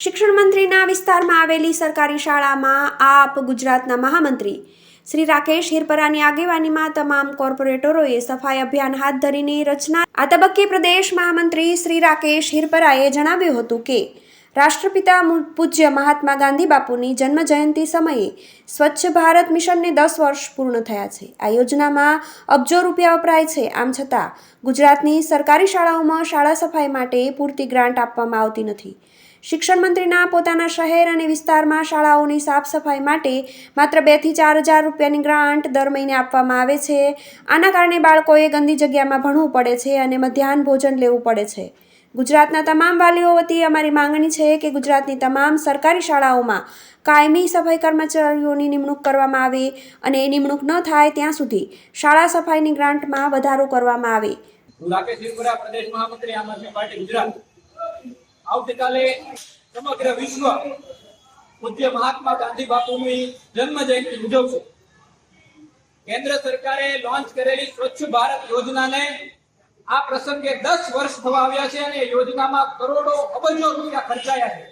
શિક્ષણ મંત્રીના વિસ્તારમાં આવેલી સરકારી શાળામાં આપ ગુજરાતના મહામંત્રી શ્રી રાકેશ હિરપરાની આગેવાનીમાં તમામ કોર્પોરેટરોએ સફાઈ અભિયાન હાથ ધરીને રચના આ તબક્કે પ્રદેશ મહામંત્રી શ્રી રાકેશ હિરપરાએ જણાવ્યું હતું કે, રાષ્ટ્રપિતા પૂજ્ય મહાત્મા ગાંધી બાપુની જન્મ જયંતિ સમયે સ્વચ્છ ભારત મિશનને દસ વર્ષ પૂર્ણ થયા છે. આ યોજનામાં અબજો રૂપિયા વપરાય છે. આમ છતાં ગુજરાતની સરકારી શાળાઓમાં શાળા સફાઈ માટે પૂરતી ગ્રાન્ટ આપવામાં આવતી નથી. શિક્ષણ મંત્રીના પોતાના શહેર અને વિસ્તારમાં શાળાઓની સાફ સફાઈ માટે માત્ર બેથી ચાર હજાર રૂપિયાની ગ્રાન્ટ દર મહિને આપવામાં આવે છે. આના કારણે બાળકોએ ગંદી જગ્યામાં ભણવું પડે છે અને મધ્યાહન ભોજન લેવું પડે છે. ગુજરાતના તમામ વાલીઓ વતી અમારી માંગણી છે કે ગુજરાતની તમામ સરકારી શાળાઓમાં કાયમી સફાઈ કર્મચારીઓની નિમણૂક કરવામાં આવે અને એ નિમણૂક ન થાય ત્યાં સુધી શાળા સફાઈની ગ્રાન્ટમાં વધારો કરવામાં આવે. પ્રદેશ મહામંત્રી પાર્ટી ગુજરાત. આવતીકાલે સમગ્ર વિશ્વ પૂજ્ય મહાત્મા ગાંધી બાપુની જન્મ જયંતિ ઉજવશે. કેન્દ્ર સરકારે લોન્ચ કરેલી સ્વચ્છ ભારત યોજનાને આ પ્રસંગે દસ વર્ષ થવા આવ્યા છે અને યોજનામાં કરોડો અબજો રૂપિયા ખર્ચાયા છે.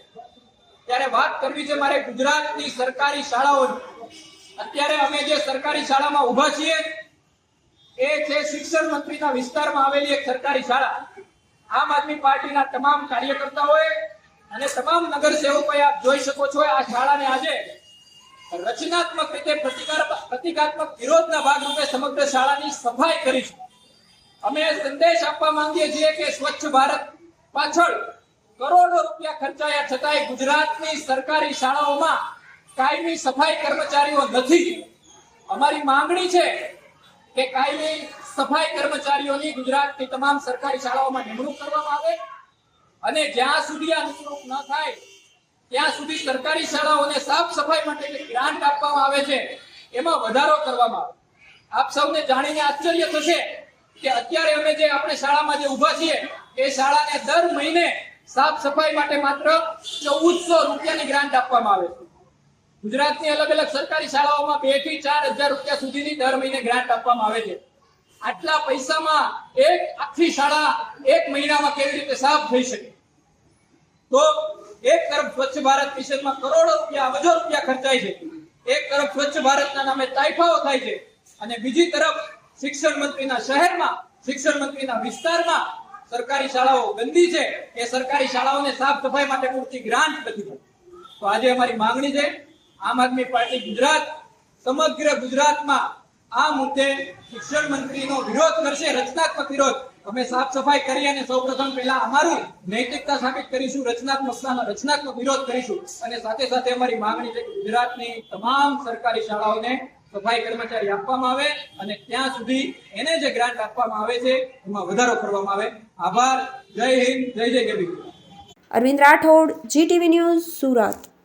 ત્યારે વાત કરવી છે મારે ગુજરાતની સરકારી શાળાઓની. અત્યારે અમે જે સરકારી શાળામાં ઊભા છીએ, એ છે શિક્ષણ મંત્રીના વિસ્તારમાં આવેલી એક સરકારી શાળા. આમ આદમી પાર્ટીના તમામ કાર્યકર્તાઓએ અને તમામ નગરસેવકોએ આપ જોઈ શકો છો આ શાળાને આજે રચનાત્મક રીતે પ્રતિકાર પ્રતિકાત્મક વિરોધના ભાગરૂપે સમગ્ર શાળાની સફાઈ કરી છે. અમે સંદેશ આપવા માંગીએ છીએ કે સ્વચ્છ ભારત પાછળ કરોડો રૂપિયા ખર્ચાયા છતાંય ગુજરાતની સરકારી શાળાઓમાં કાયમી સફાઈ કર્મચારીઓ નથી. અમારી માંગણી છે કે કાયમી સફાઈ કર્મચારીઓની ગુજરાતની તમામ સરકારી શાળાઓમાં નિમણૂક કરવામાં આવે અને જ્યાં સુધી આ નિમણૂક ન થાય, ત્યાં સુધી સરકારી શાળાઓને સાફ સફાઈ માટે જે ગ્રાન્ટ આપવામાં આવે છે, એમાં વધારો કરવામાં આવે. આપ સૌને જાણીને આશ્ચર્ય થશે કે અત્યારે અમે જે આપણે શાળામાં જે ઊભા છીએ, એ શાળાને દર મહિને સાફ સફાઈ માટે માત્ર ચૌદસો રૂપિયાની ગ્રાન્ટ આપવામાં આવે છે. ગુજરાતની અલગ અલગ સરકારી શાળાઓમાં બેથી ચાર હજાર રૂપિયા સુધીની દર મહિને ગ્રાન્ટ આપવામાં આવે છે. આટલા પૈસામાં એક આખી શાળા એક મહિનામાં કેવી રીતે સાફ થઈ શકે? તો એક તરફ સ્વચ્છ ભારત મિશનમાં કરોડો રૂપિયા અબજો રૂપિયા ખર્ચાય છે. એક તરફ સ્વચ્છ ભારતના નામે તાઇફાઓ થાય છે. અને બીજી તરફ શિક્ષણ મંત્રીના શહેરમાં, શિક્ષણ મંત્રીના વિસ્તારમાં સરકારી શાળાઓ ગંદી છે એ સરકારી શાળાઓને સાફ સફાઈ માટે પૂરતી ગ્રાન્ટ નથી મળતી. તો આજે અમારી માંગણી છે, આમ આદમી પાર્ટી ગુજરાત, સમગ્ર ગુજરાતમાં આ મુદ્દે શિક્ષણ મંત્રીનો વિરોધ કરશે, રચનાત્મક વિરોધ. અમે સાફ સફાઈ કરી અને સૌપ્રથમ પહેલા અમારું નૈતિકતા સાબિત કરીશું રચનાત્મકતાનો રચનાત્મક વિરોધ કરીશું. અને સાથે સાથે અમારી માંગણી છે ગુજરાતની તમામ સરકારી શાળાઓને સફાઈ કર્મચારી આપવામાં આવે અને ત્યાં સુધી એને જે ગ્રાન્ટ આપવામાં આવે છે, એમાં વધારો કરવામાં આવે. આભાર. જય હિન્દ. જય જય ગરવી. Arvind Rathod GTV news Surat.